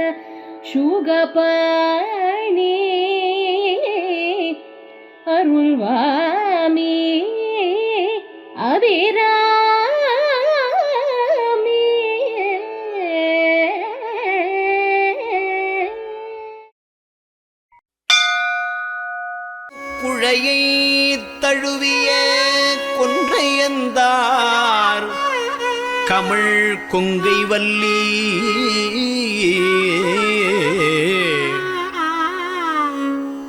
அகலாத சுகபணி அருள்வாமி அபிராமி குழையை தழுவிய தமிழ் கொங்கை வல்லி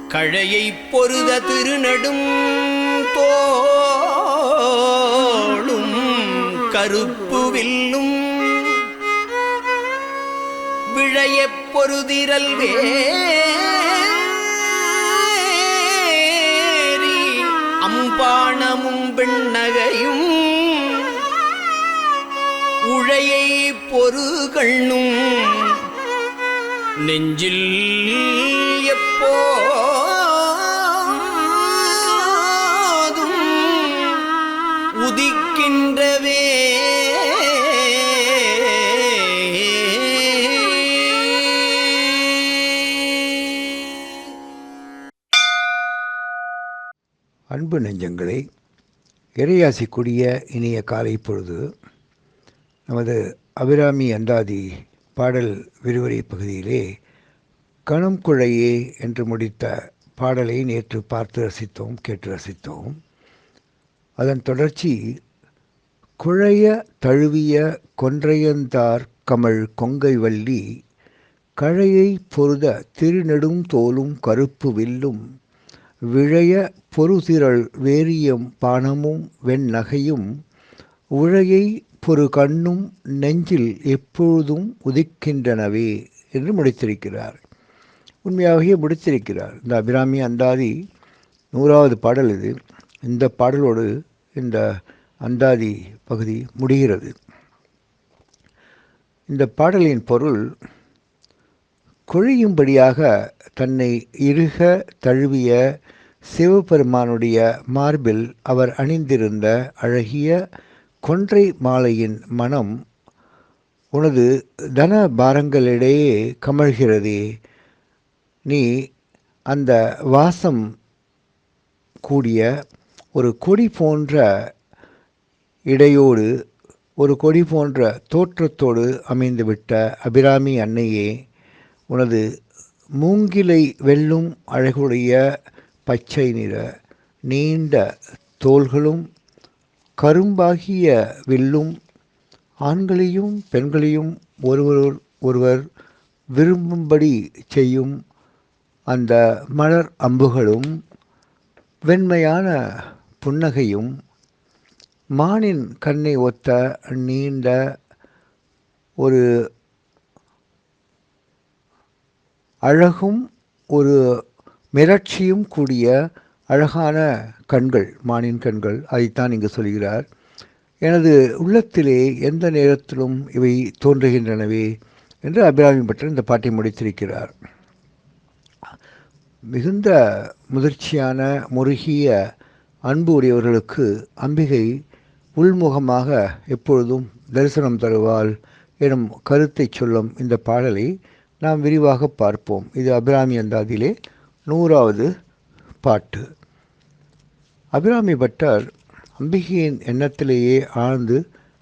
கழையை பொருத திருநடும் தோளும் கருப்பு வில்லும். விழையப் பொருதிரல் வேரி அம்பாணமும் பெண்ணகையும் புழையை பொருகண்ணும் நெஞ்சில் எப்போதும் உதிக்கின்றவே? அன்பு நெஞ்சங்களே இறையாசிக்கூடிய இனிய காலை பொழுது. நமது அபிராமி அந்தாதி பாடல் விரிவுரை பகுதியிலே கணம் குழையே என்று முடித்த பாடலை நேற்று பார்த்து ரசித்தோம் கேட்டு ரசித்தோம். அதன் தொடர்ச்சி குழைய தழுவிய கொன்றையந்தார் கமழ் கொங்கை வள்ளி கழையை பொருத திருநெடும் தோலும் கருப்பு வில்லும் விழைய பொறுதிரள் வேரியம் பானமும் வெண்ணகையும் உழையை பொறு கண்ணும் நெஞ்சில் எப்பொழுதும் உதிக்கின்றனவே என்று முடித்திருக்கிறார். உண்மையாகவே முடித்திருக்கிறார். இந்த அபிராமி அந்தாதி நூறாவது பாடல் இது. இந்த பாடலோடு இந்த அந்தாதி பகுதி முடிகிறது. இந்த பாடலின் பொருள் கொழியும்படியாக தன்னை இறுக தழுவிய சிவபெருமானுடைய மார்பில் அவர் அணிந்திருந்த அழகிய கொன்றை மாலையின் மனம் உனது தன பாரங்களிடையே கமழ்கிறதே. நீ அந்த வாசம் கூடிய ஒரு கொடி போன்ற இடையோடு ஒரு கொடி போன்ற தோற்றத்தோடு அமைந்துவிட்ட அபிராமி அன்னையே உனது மூங்கிலை வெல்லும் அழகுடைய பச்சை நிற நீண்ட தோள்களும் கரும்பாகிய வில்லும் ஆண்களையும் பெண்களையும் ஒருவர் ஒருவர் விரும்பும்படி செய்யும் அந்த மலர் அம்புகளும் வெண்மையான புன்னகையும் மானின் கண்ணை ஒத்த நீண்ட ஒரு அழகும் ஒரு மிரட்சியும் கூடிய அழகான கண்கள் மானின் கண்கள் அதைத்தான் இங்கு சொல்கிறார். எனது உள்ளத்திலே எந்த நேரத்திலும் இவை தோன்றுகின்றனவே என்று அபிராமி பட்டர் இந்த பாட்டை முடித்திருக்கிறார். மிகுந்த முதிர்ச்சியான முருகிய அன்பு உடையவர்களுக்கு அம்பிகை உள்முகமாக எப்பொழுதும் தரிசனம் தருவாள் எனும் கருத்தை சொல்லும் இந்த பாடலை நாம் விரிவாக பார்ப்போம். இது அபிராமி அந்தாதிலே நூறாவது பாட்டு. அபிராமி பட்டார் அம்பிகையின் எண்ணத்திலேயே ஆழ்ந்து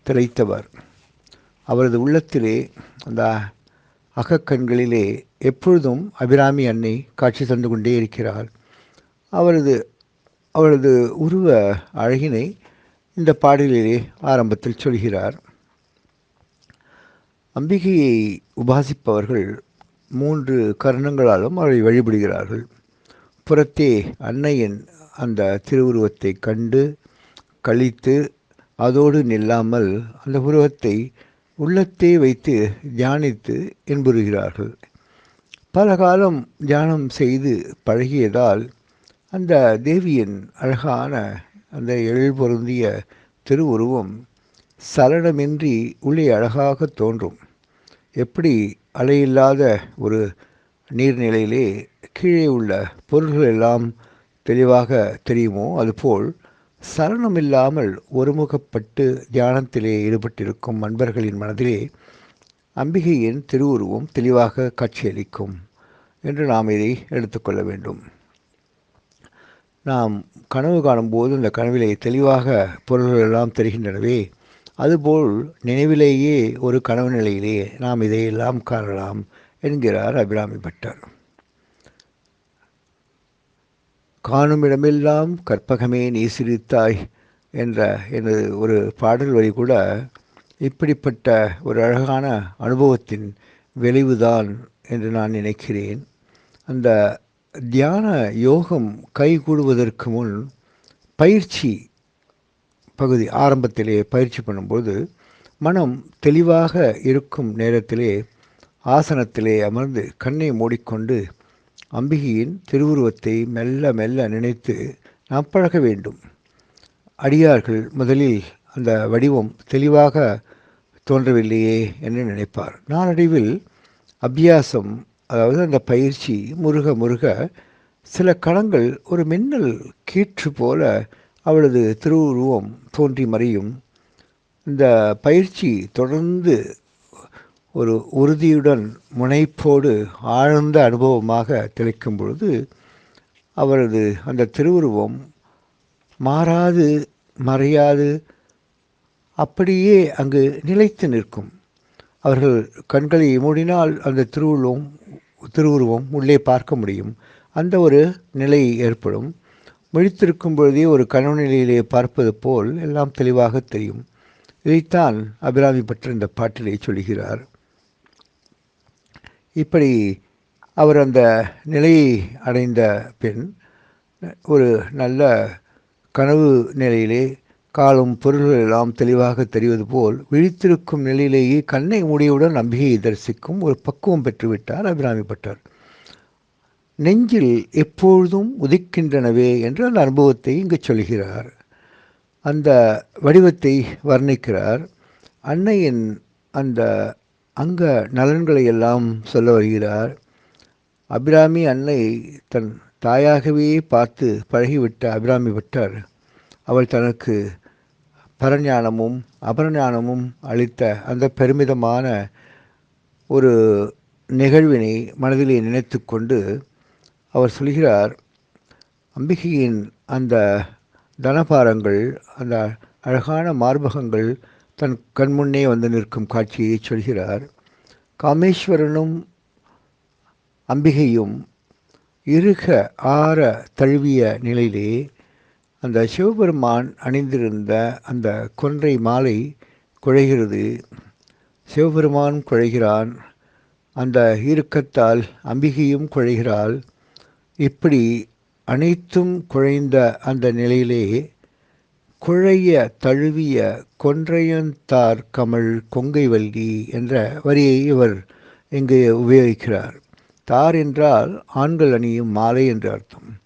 திளைத்தவர். அவரது உள்ளத்திலே அந்த அகக்கண்களிலே எப்பொழுதும் அபிராமி அன்னை காட்சி தந்து கொண்டே இருக்கிறார் அவரது அவரது உருவ அழகினை இந்த பாடலிலே ஆரம்பத்தில் சொல்கிறார். அம்பிகையை உபாசிப்பவர்கள் மூன்று கரணங்களாலும் அவரை வழிபடுகிறார்கள். புறத்தே அன்னையின் அந்த திருவுருவத்தை கண்டு கழித்து அதோடு நில்லாமல் அந்த உருவத்தை உள்ளத்தே வைத்து தியானித்து இன்புறுகிறார்கள். பல காலம் தியானம் செய்து பழகியதால் அந்த தேவியின் அழகான அந்த எழில் பொருந்திய திருவுருவம் சலனமின்றி உள்ளே அழகாக தோன்றும். எப்படி அலையில்லாத ஒரு நீர்நிலையிலே கீழே உள்ள பொருள்கள் எல்லாம் தெளிவாக தெரியுமோ? அதுபோல் சலனமில்லாமல் ஒருமுகப்பட்டு தியானத்திலே ஈடுபட்டிருக்கும் அன்பர்களின் மனதிலே அம்பிகையின் திருவுருவம் தெளிவாக காட்சியளிக்கும் என்று நாம் இதை எடுத்துக்கொள்ள வேண்டும். நாம் கனவு காணும்போது இந்த கனவிலே தெளிவாக பொருள்கள் எல்லாம் தெரிகின்றனவே அதுபோல் நினைவிலேயே ஒரு கனவு நிலையிலே நாம் இதையெல்லாம் காணலாம் என்கிறார் அபிராமி பட்டர். காணும் இடமெல்லாம் கற்பகமே நீ சிரித்தாய் என்ற எனது ஒரு பாடல் வரி கூட இப்படிப்பட்ட ஒரு அழகான அனுபவத்தின் விளைவுதான் என்று நான் நினைக்கிறேன். அந்த தியான யோகம் கைகூடுவதற்கு முன் பயிற்சி பகுதி ஆரம்பத்திலே பயிற்சி பண்ணும்போது மனம் தெளிவாக இருக்கும் நேரத்திலே ஆசனத்திலே அமர்ந்து கண்ணை மூடிக்கொண்டு அம்பிகையின் திருவுருவத்தை மெல்ல மெல்ல நினைத்து நாம் பழக வேண்டும். அடியார்கள் முதலில் அந்த வடிவம் தெளிவாக தோன்றவில்லையே என்று நினைப்பார். நாளடைவில் அபியாசம் அதாவது அந்த பயிற்சி முருக முருக சில களங்கள் ஒரு மின்னல் கீற்று போல அவளது திருவுருவம் தோன்றி மறையும். இந்த பயிற்சி தொடர்ந்து ஒரு உறுதியுடன் முனைப்போடு ஆழ்ந்த அனுபவமாக திளைக்கும் பொழுது அவரது அந்த திருவுருவம் மாறாது மறையாது அப்படியே அங்கு நிலைத்து நிற்கும். அவர்கள் கண்களை மூடினால் அந்த திருவுருவம் திருவுருவம் உள்ளே பார்க்க முடியும். அந்த ஒரு நிலை ஏற்படும். விழித்திருக்கும் பொழுதே ஒரு கனவு நிலையிலே பார்ப்பது போல் எல்லாம் தெளிவாக தெரியும். இதைத்தான் அபிராமி பற்றி இந்த பாட்டிலே சொல்கிறார் இப்படி அவர் அந்த நிலையை அடைந்த பின் ஒரு நல்ல கனவு நிலையிலே காலும் பொருள்கள் எல்லாம் தெளிவாக தெரிவது போல் விழித்திருக்கும் நிலையிலேயே கண்ணை மூடியவுடன் நம்பிக்கையை தரிசிக்கும் ஒரு பக்குவம் பெற்றுவிட்டார் அபிராமிப்பட்டார். நெஞ்சில் எப்பொழுதும் உதிக்கின்றனவே என்று அந்த அனுபவத்தை இங்கு சொல்கிறார். அந்த வடிவத்தை வர்ணிக்கிறார். அன்னையின் அந்த அங்க நலன்களை எல்லாம் சொல்ல வருகிறார். அபிராமி அன்னை தன் தாயாகவே பார்த்து பழகிவிட்ட அபிராமி பட்டர் அவள் தனக்கு பரஞானமும் அபரஞானமும் அளித்த அந்த பெருமிதமான ஒரு நிகழ்வினை மனதிலே நினைத்து கொண்டு அவர் சொல்கிறார் அம்பிகையின் அந்த தனபாரங்கள் அந்த அழகான மார்பகங்கள் தன் கண்முன்னே வந்து நிற்கும் காட்சியை சொல்கிறார் காமேஸ்வரனும் அம்பிகையும் இருக ஆற தழுவிய நிலையிலே அந்த சிவபெருமான் அணிந்திருந்த அந்த கொன்றை மாலை குழைகிறது. சிவபெருமான் குழைகிறான் அந்த இறுக்கத்தால் அம்பிகையும் குழைகிறாள். இப்படி அனைத்தும் குழைந்த அந்த நிலையிலே குழைய தழுவிய கொன்றையன்தார் கமல் கொங்கை கொங்கைவல்லி என்ற வரியை இவர் இங்கு உபயோகிக்கிறார். தார் என்றால் ஆண்கள் அணியும் மாலை என்று அர்த்தம்.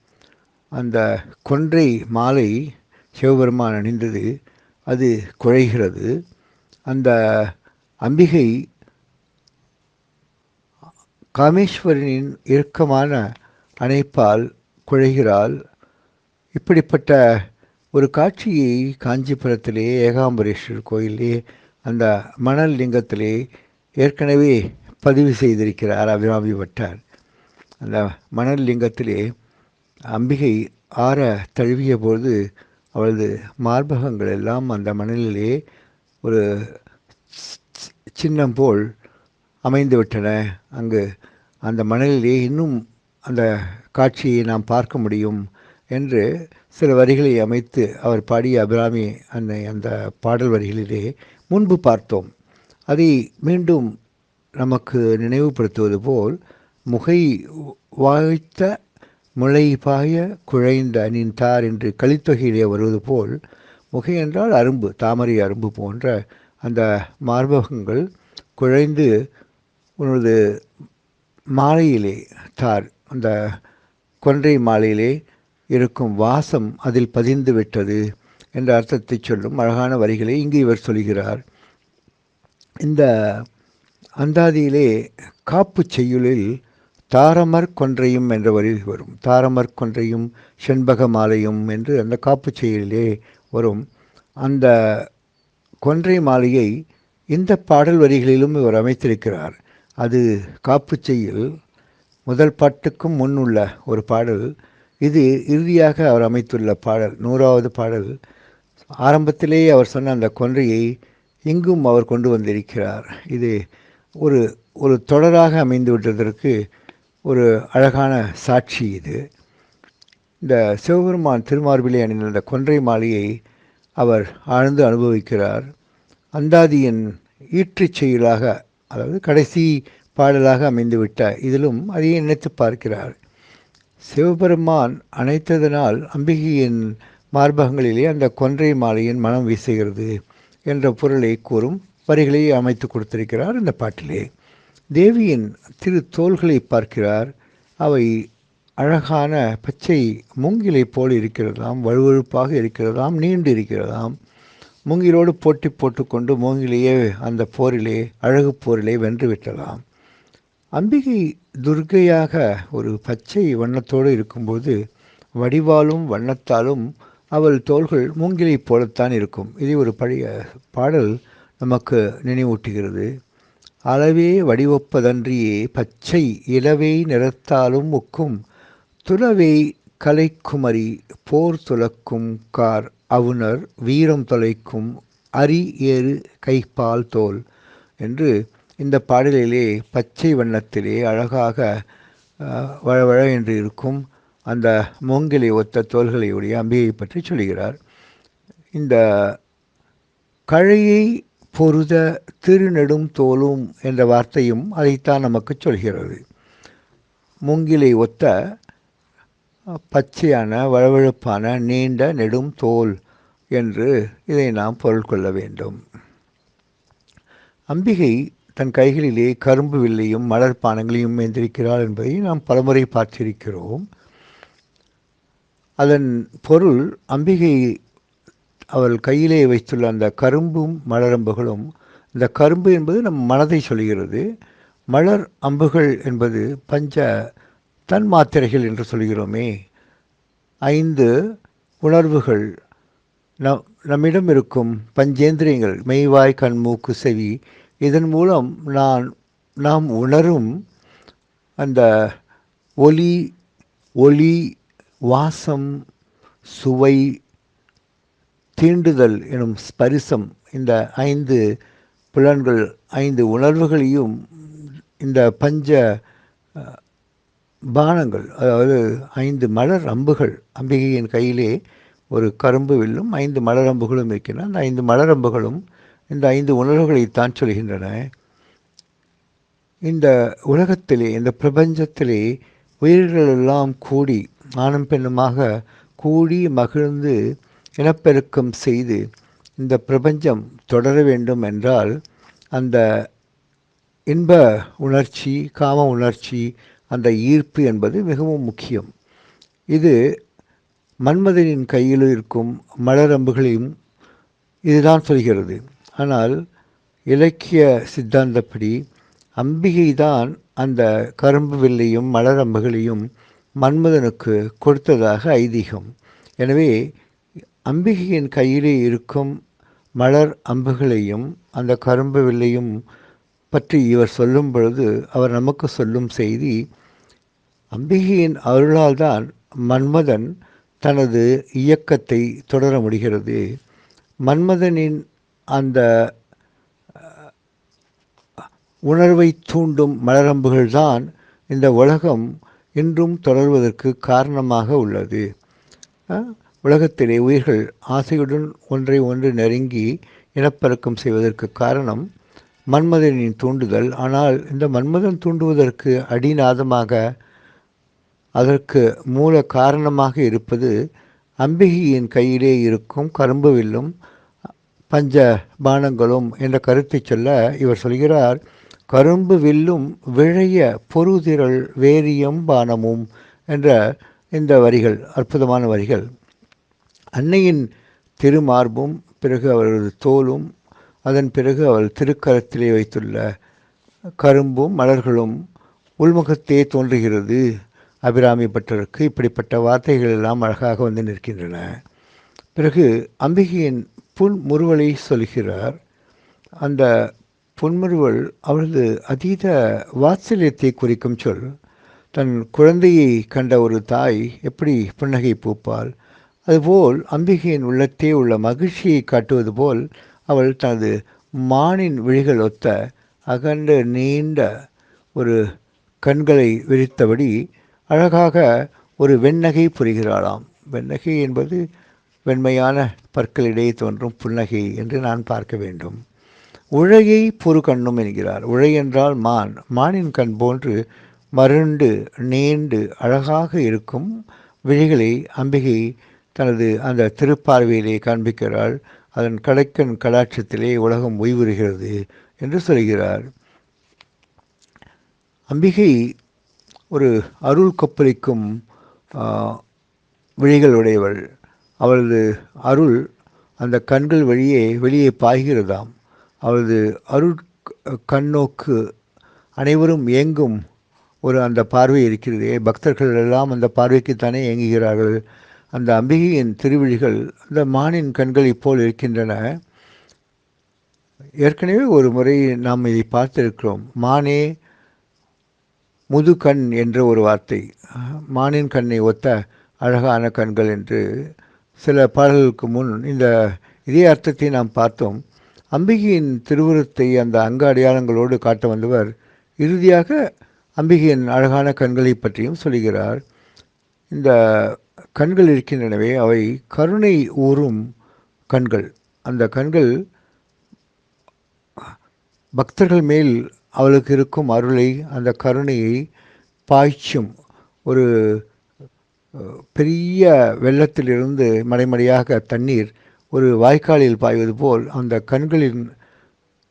அந்த கொன்றை மாலை சிவபெருமான் அணிந்தது. அது குழைகிறது. அந்த அம்பிகை காமேஸ்வரனின் இறுக்கமான அணைப்பால் குழைகிறாள். இப்படிப்பட்ட ஒரு காட்சியை காஞ்சிபுரத்திலே ஏகாம்பரேஸ்வரர் கோயிலே அந்த மணல் லிங்கத்திலே ஏற்கனவே பதிவு செய்திருக்கிறார் அபிராமி பட்டார். அந்த மணல் லிங்கத்திலே அம்பிகை ஆற தழுவிய பொழுது அவளது மார்பகங்கள் எல்லாம் அந்த மணலிலே ஒரு சின்னம் போல் அமைந்து விட்டன. அங்கு அந்த மணலிலே இன்னும் அந்த காட்சியை நாம் பார்க்க முடியும் என்று சில வரிகளை அமைத்து அவர் பாடிய அபிராமி அன்னை அந்த பாடல் வரிகளிலே முன்பு பார்த்தோம். அதை மீண்டும் நமக்கு நினைவுபடுத்துவது போல் முகை வாய்த்த முளை பாய குழைந்த நின்றார் என்று கலித்தொகையிலே வருவது போல் முகை என்றால் அரும்பு தாமரை அரும்பு போன்ற அந்த மார்பகங்கள் குழைந்து உனது மாலையிலே தார் அந்த கொன்றை மாலையிலே இருக்கும் வாசம் அதில் பதிந்து விட்டது என்ற அர்த்தத்தை சொல்லும் அழகான வரிகளை இங்கு இவர் சொல்கிறார். இந்த அந்தாதியிலே காப்பு செய்யுளில் தாரமர் கொன்றையும் என்ற வரி வரும். தாரமர் கொன்றையும் செண்பக மாலையும் என்று அந்த காப்பு செய்யுளிலே வரும். அந்த கொன்றை மாலையை இந்த பாடல் வரிகளிலும் இவர் அமைத்திருக்கிறார். அது காப்பு செய்யுள் முதல் பாட்டுக்கும் முன் உள்ள ஒரு பாடல். இது இறுதியாக அவர் அமைத்துள்ள பாடல் நூறாவது பாடல். ஆரம்பத்திலேயே அவர் சொன்ன அந்த கொன்றையை இங்கும் அவர் கொண்டு வந்திருக்கிறார். இது ஒரு ஒரு தொடராக அமைந்து விட்டதற்கு ஒரு அழகான சாட்சி இது. இந்த சிவபெருமான் திருமார்பிலே அணிந்த அந்த கொன்றை மாலையை அவர் ஆழ்ந்து அனுபவிக்கிறார். அந்தாதியின் ஈற்றுச் செயலாக அதாவது கடைசி பாடலாக அமைந்துவிட்ட இதிலும் அதையே நினைத்து பார்க்கிறார். சிவபெருமான் அணைத்ததனால் அம்பிகையின் மார்பகங்களிலே அந்த கொன்றை மாலையின் மனம் வீசுகிறது என்ற பொருளை கூறும் வரிகளை அமைத்து கொடுத்திருக்கிறார் இந்த பாட்டிலே. தேவியின் திரு தோள்களை பார்க்கிறார். அவை அழகான பச்சை மூங்கிலை போல் இருக்கிறதாம் வழுவழுப்பாக இருக்கிறதாம் நீண்டு இருக்கிறதாம். மூங்கிலோடு போட்டி போட்டுக்கொண்டு மூங்கிலேயே அந்த போரிலே அழகு போரிலே வென்று விட்டலாம் அம்பிகை துர்க்கையாக ஒரு பச்சை வண்ணத்தோடு இருக்கும்போது வடிவாலும் வண்ணத்தாலும் அவள் தோள்கள் மூங்கிலை போலத்தான் இருக்கும். இது ஒரு பழைய பாடல் நமக்கு நினைவூட்டுகிறது. அளவே வடிவொப்பதன்றியே பச்சை இளவை நிறத்தாலும் ஒக்கும் துளவை கலைக்குமரி போர் துலக்கும் கார் அவுணர் வீரம் தொலைக்கும் அரி ஏறு கைப்பால் தோல் என்று இந்த பாடலிலே பச்சை வண்ணத்திலே அழகாக வழவழ என்று இருக்கும் அந்த மூங்கிலை ஒத்த தோள்களையுடைய அம்பிகையை பற்றி சொல்கிறார். இந்த கழையை பொருத திருநெடும் தோலும் என்ற வார்த்தையும் அதைத்தான் நமக்கு சொல்கிறது. மூங்கிலை ஒத்த பச்சையான வழவழுப்பான நீண்ட நெடும் தோல் என்று இதை நாம் பொருள் கொள்ள வேண்டும். அம்பிகை தன் கைகளிலே கரும்பு வில்லையும் மலர் பானங்களையும் ஏந்திருக்கிறாள் என்பதை நாம் பலமுறை பார்த்திருக்கிறோம். அதன் பொருள் அம்பிகை அவள் கையிலே வைத்துள்ள அந்த கரும்பும் மலரம்புகளும் இந்த கரும்பு என்பது நம் மனதை சொல்கிறது. மலர் அம்புகள் என்பது பஞ்ச தன் மாத்திரைகள் என்று சொல்கிறோமே. ஐந்து உணர்வுகள். நம் நம்மிடம் இருக்கும் பஞ்சேந்திரியங்கள் மெய்வாய் கண் மூக்கு செவி இதன் மூலம் நான் நாம் உணரும் அந்த ஒலி ஒளி வாசம் சுவை தீண்டுதல் எனும் ஸ்பரிசம் இந்த ஐந்து புலன்கள் ஐந்து உணர்வுகளையும் இந்த பஞ்ச பானங்கள் அதாவது ஐந்து மலர் அம்புகள் அம்பிகையின் கையிலே ஒரு கரும்பு வில்லும் ஐந்து மலரம்புகளும் இருக்கின்றன. அந்த ஐந்து மலரம்புகளும் இந்த ஐந்து உணர்வுகளைத்தான் சொல்கின்றன. இந்த உலகத்திலே இந்த பிரபஞ்சத்திலே உயிர்கள் எல்லாம் கூடி ஆணும் பெண்ணுமாக கூடி மகிழ்ந்து இனப்பெருக்கம் செய்து இந்த பிரபஞ்சம் தொடர வேண்டும் என்றால் அந்த இன்ப உணர்ச்சி காம உணர்ச்சி அந்த ஈர்ப்பு என்பது மிகவும் முக்கியம். இது மன்மதனின் கையில் இருக்கும் மலரம்புகளையும் இதுதான் சொல்கிறது. ஆனால் இலக்கிய சித்தாந்தப்படி அம்பிகை தான் அந்த கரும்பு வில்லையும் மலரம்புகளையும் மன்மதனுக்கு கொடுத்ததாக ஐதீகம். எனவே அம்பிகையின் கையிலே இருக்கும் மலர் அம்புகளையும் அந்த கரும்பு வில்லையும் பற்றி இவர் சொல்லும் பொழுது அவர் நமக்கு சொல்லும் செய்தி அம்பிகையின் அருளால் தான் மன்மதன் தனது இயக்கத்தை தொடர முடிகிறது. மன்மதனின் அந்த உணர்வை தூண்டும் மலரம்புகள் தான் இந்த உலகம் இன்றும் தொடர்வதற்கு காரணமாக உள்ளது. உலகத்திலே உயிர்கள் ஆசையுடன் ஒன்றை ஒன்று நெருங்கி இனப்பெருக்கம் செய்வதற்கு காரணம் மன்மதனின் தூண்டுதல். ஆனால் இந்த மன்மதன் தூண்டுவதற்கு அடிநாதமாக அதற்கு மூல காரணமாக இருப்பது அம்பிகையின் கையிலே இருக்கும் கரும்பு வில்லும் பஞ்ச பானங்களும் என்ற கருத்தை சொல்ல இவர் சொல்கிறார் கரும்பு வில்லும் விழைய பொருதிரள் வேரியம் பானமும் என்ற இந்த வரிகள் அற்புதமான வரிகள். அன்னையின் திருமார்பும் பிறகு அவரது தோலும் அதன் பிறகு அவள் திருக்கரத்திலே வைத்துள்ள கரும்பும் மலர்களும் உள்முகத்தே தோன்றுகிறது. அபிராமி பட்டருக்கு இப்படிப்பட்ட வார்த்தைகள் எல்லாம் அழகாக வந்து நிற்கின்றன. பிறகு அம்பிகையின் புன்முறுவலை சொல்கிறார். அந்த புன்முறுவல் அவளது அதீத வாத்சல்யத்தை குறிக்கும் சொல். தன் குழந்தையை கண்ட ஒரு தாய் எப்படி புன்னகை பூப்பாள்? அதுபோல் அம்பிகையின் உள்ளத்தே உள்ள மகிழ்ச்சியை காட்டுவது போல் அவள் தனது மானின் விழிகள் ஒத்த அகண்ட நீண்ட ஒரு கண்களை விரித்தபடி அழகாக ஒரு வெண்ணகை புரிகிறாளாம். வெண்ணகை என்பது வெண்மையான பற்களிடையே தோன்றும் புன்னகை என்று நான் பார்க்க வேண்டும். உழையை பொறு கண்ணும் என்கிறார். உழை என்றால் மான். மானின் கண் போன்று மருண்டு நீண்டு அழகாக இருக்கும் விழிகளை அம்பிகை தனது அந்த திருப்பார்வையிலே காண்பிக்கிறாள். அதன் கடைக்கண் கலாட்சத்திலே உலகம் ஓய்வுறுகிறது என்று சொல்கிறார். அம்பிகை ஒரு அருள் கொப்பளிக்கும் விழிகள் உடையவள் அவளது அருள் அந்த கண்கள் வழியே வெளியே பாய்கிறதாம். அவளது அருள் கண்ணோக்கு அனைவரும் ஏங்கும் ஒரு அந்த பார்வை இருக்கிறதே. பக்தர்கள் எல்லாம் அந்த பார்வைக்குத்தானே இயங்குகிறார்கள் அந்த அம்பிகையின் திருவிழிகள் அந்த மானின் கண்கள் போல் இருக்கின்றன. ஏற்கனவே ஒரு முறை நாம் இதை பார்த்திருக்கிறோம். மானே முதுகண் என்ற ஒரு வார்த்தை. மானின் கண்ணை ஒத்த அழகான கண்கள் என்று சில பாடல்களுக்கு முன் இந்த இதே அர்த்தத்தை நாம் பார்த்தோம். அம்பிகையின் திருவுருத்தை அந்த அங்க அடையாளங்களோடு காட்ட வந்தவர் இறுதியாக அம்பிகையின் அழகான கண்களை பற்றியும் சொல்கிறார். இந்த கண்கள் இருக்கின்றனவே அவை கருணை ஊறும் கண்கள். அந்த கண்கள் பக்தர்கள் மேல் அவளுக்கு இருக்கும் அருளை அந்த கருணையை பாய்ச்சும் ஒரு பெரிய வெள்ளத்திலிருந்து மடைமடையாக தண்ணீர் ஒரு வாய்க்காலில் பாய்வது போல் அந்த கண்களின்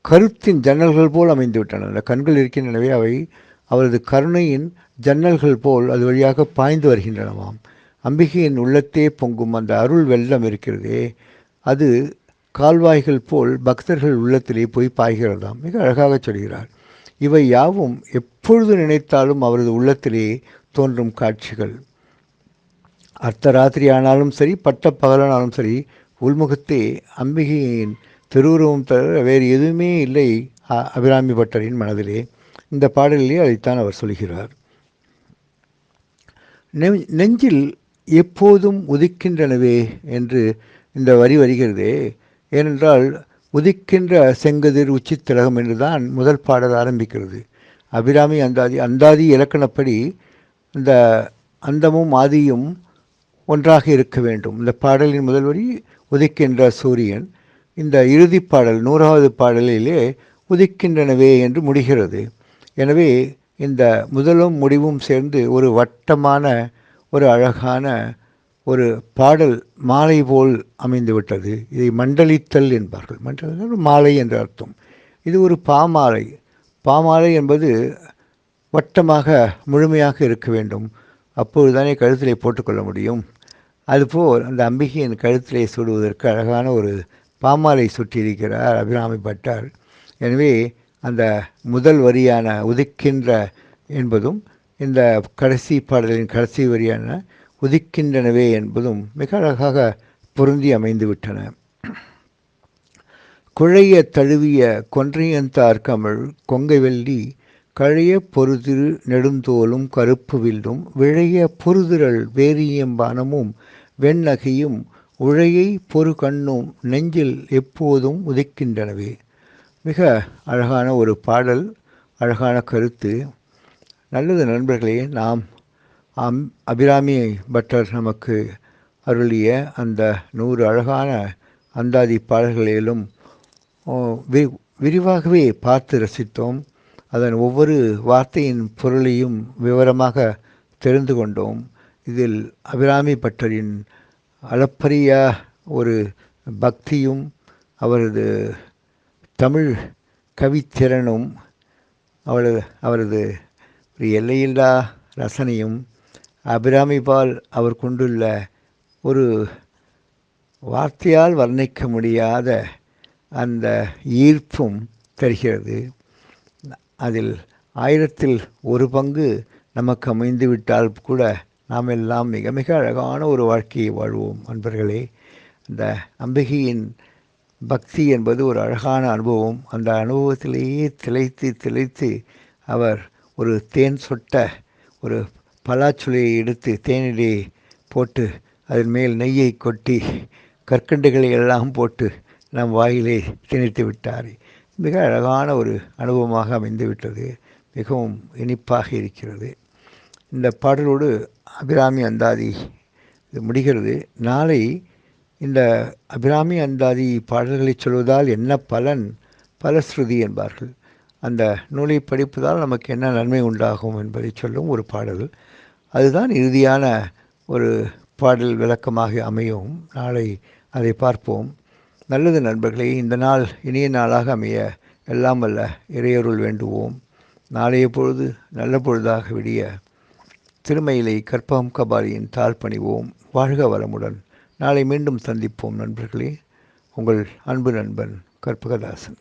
கருத்தின் ஜன்னல்கள் போல் அமைந்து விட்டன அந்த கண்கள் இருக்கின்றனவே அவை அவரது கருணையின் ஜன்னல்கள் போல் அது வழியாக பாய்ந்து வருகின்றனவாம். அம்பிகையின் உள்ளத்தே பொங்கும் அந்த அருள் வெள்ளம் இருக்கிறதே அது கால்வாய்கள் போல் பக்தர்கள் உள்ளத்திலே போய் பாய்கிறதாம். மிக அழகாக சொல்கிறார். இவை யாவும் எப்பொழுது நினைத்தாலும் அவரது உள்ளத்திலே தோன்றும் காட்சிகள். அர்த்தராத்திரி ஆனாலும் சரி பட்ட பகலானாலும் சரி உள்முகத்தே அம்பிகையின் திருவுருவம் தவிர வேறு எதுவுமே இல்லை அ- அபிராமி பட்டரின் மனதிலே. இந்த பாடலிலே அதைத்தான் அவர் சொல்கிறார். நெஞ்சில் எப்போதும் உதிக்கின்றனவே என்று இந்த வரி வருகிறதே. ஏனென்றால் உதிக்கின்ற செங்கதிர் உச்சித்திலகம் என்றுதான் முதல் பாடல் ஆரம்பிக்கிறது. அபிராமி அந்தாதி அந்தாதி இலக்கணப்படி இந்த அந்தமும் ஆதியும் ஒன்றாக இருக்க வேண்டும். இந்த பாடலின் முதல் வரி உதிக்கின்ற சூரியன் இந்த இறுதி பாடல் நூறாவது பாடலிலே உதிக்கின்றனவே என்று முடிகிறது. எனவே இந்த முதலும் முடிவும் சேர்ந்து ஒரு வட்டமான ஒரு அழகான ஒரு பாடல் மாலை போல் அமைந்துவிட்டது இதை மண்டலித்தல் என்பார்கள். மண்டலித்தல் மாலை என்ற அர்த்தம். இது ஒரு பாமாலை. பாமாலை என்பது வட்டமாக முழுமையாக இருக்க வேண்டும். அப்பொழுதுதானே கழுத்திலே போட்டுக்கொள்ள முடியும். அதுபோல் அந்த அம்பிகையின் கழுத்திலே சூடுவதற்கு அழகான ஒரு பாமாலை சுற்றியிருக்கிறார் அபிராமி பட்டார் எனவே அந்த முதல் வரியான உதிக்கின்ற என்பதும் இந்த கடைசி பாடலின் கடைசி வரியான உதிக்கின்றனவே என்பதும் மிக அழகாக பொருந்தி அமைந்து விட்டன குழைய தழுவிய கொன்றையந்தார் கமிழ் கொங்கை வெள்ளி கழைய பொருதிரு நெடுந்தோலும் கருப்பு வில்லும் விழைய பொருதிரள் வேரியம்பானமும் வெண்ணகையும் உழையை பொறு கண்ணும் நெஞ்சில் எப்போதும் உதிக்கின்றனவே. மிக அழகான ஒரு பாடல் அழகான கருத்து. நல்லது நண்பர்களே நாம் அம் அபிராமி பட்டர் நமக்கு அருளிய அந்த நூறு அழகான அந்தாதி பாடல்களிலும் ஓ, வி விரிவாகவே பார்த்து ரசித்தோம். அதன் ஒவ்வொரு வார்த்தையின் பொருளையும் விவரமாக தெரிந்து கொண்டோம். இதில் அபிராமி பட்டரின் அளப்பரிய ஒரு பக்தியும் அவரது தமிழ் கவித்திறனும் அவரது அவரது ஒரு எல்லையில்லா ரசனையும் அபிராமிபால் அவர் கொண்டுள்ள ஒரு வார்த்தையால் வர்ணிக்க முடியாத அந்த ஈர்ப்பும் தருகிறது. அதில் ஆயிரத்தில் ஒரு பங்கு நமக்கு அமைந்துவிட்டால் கூட நாம் எல்லாம் மிக மிக அழகான ஒரு வாழ்க்கையை வாழ்வோம். அன்பர்களே அந்த அம்பிகையின் பக்தி என்பது ஒரு அழகான அனுபவம். அந்த அனுபவத்திலேயே திளைத்து திளைத்து அவர் ஒரு தேன் சொட்ட ஒரு பலாச்சுளையை எடுத்து தேனிலே போட்டு அதன் மேல் நெய்யை கொட்டி கற்கண்டுகளை எல்லாம் போட்டு நம் வாயிலே திணித்து விட்டார். மிக அழகான ஒரு அனுபவமாக அமைந்து விட்டது மிகவும் இனிப்பாக இருக்கிறது. இந்த பாடலோடு அபிராமி அந்தாதி இது முடிகிறது. நாளை இந்த அபிராமி அந்தாதி பாடல்களை சொல்வதால் என்ன பலன்? பலஸ்ருதி என்பார்கள். அந்த நூலை படிப்பதால் நமக்கு என்ன நன்மை உண்டாகும் என்பதை சொல்லும் ஒரு பாடல். அதுதான் இறுதியான ஒரு பாடல் விளக்கமாக அமையும். நாளை அதை பார்ப்போம். நல்லது நண்பர்களே இந்த நாள் இனிய நாளாக அமைய எல்லாம் வல்ல இறையருள் வேண்டுவோம். நாளைய பொழுது நல்ல பொழுதாக விடிய திருமயிலை கற்பகம் கபாலியின் தாழ் பணிவோம் வாழ்க வளமுடன். நாளை மீண்டும் சந்திப்போம் நண்பர்களே. உங்கள் அன்பு நண்பன் கற்பகதாசன்.